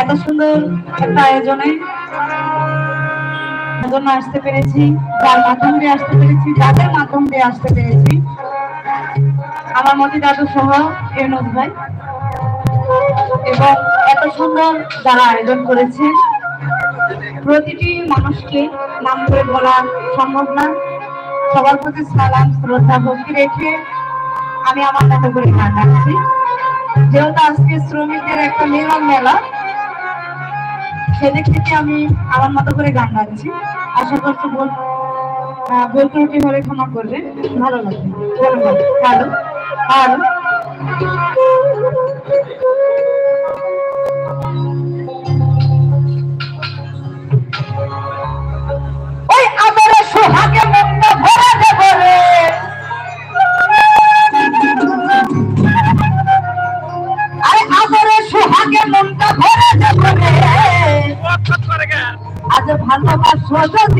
এত সুন্দর একটা আয়োজনে জন্য আসতে পেরেছি, যার মাধ্যম দিয়ে আসতে পেরেছি, যাদের মাধ্যম দিয়ে আসতে পেরেছি। আমার মতি দাদু সহ ইউনুস ভাই। এবং এত সুন্দর যারা আয়োজন করেছে, প্রতিটি মানুষকে নাম করে বলা সম্ভব না। সবার প্রতি সালাম, শ্রদ্ধা, ভক্তি রেখে আমি আমার মতো করে গান গাচ্ছি। যেহেতু আজকে শ্রমিকদের একটা মিলন মেলা, সেদিক থেকে আমি আমার মতো করে গান গাচ্ছি। আশা করছি বল বল ত্রুটি হলে ক্ষমা করবে। ভালো লাগবে। আর সোহাগে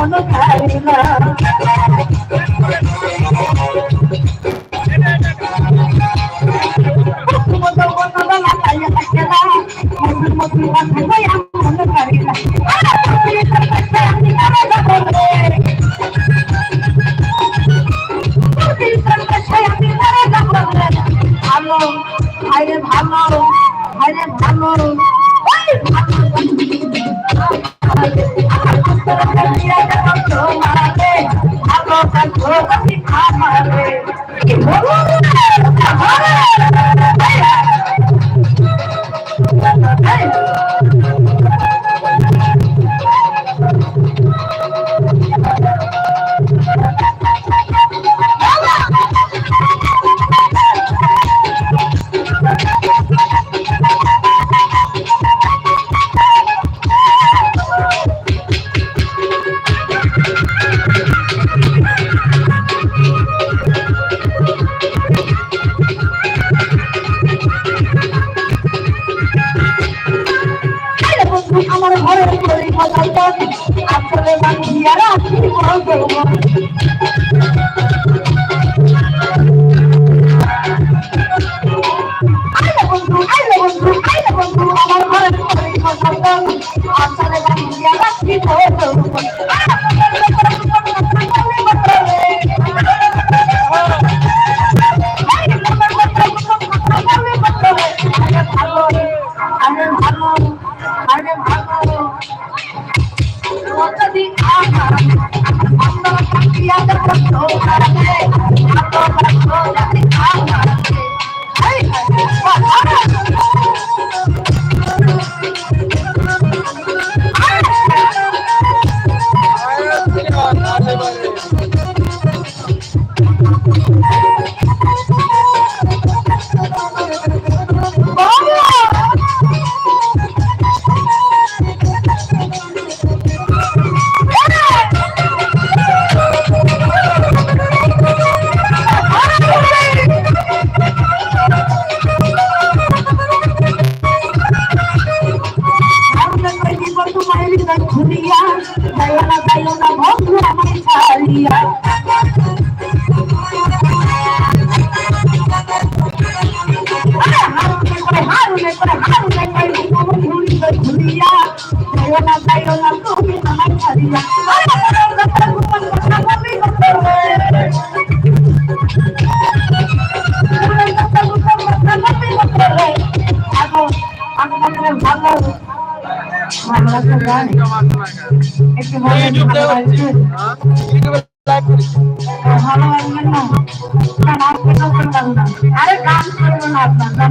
我左看往右 আমার তৈরি মজাইটা আসলে বাংলিয়ারা কি Oh, চলা যাইও না বন্ধু আমায় ছাড়িয়া হারুনে করে হারুনে করে ঘুরিয়া যাইও না যাইও না তুমি আমায় ছাড়িয়া আরে গান করব না আপনার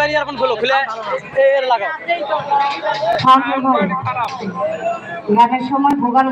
বাড়ি এখন খোলো খুলে এর লাগাও। গানের সময় ভোগাল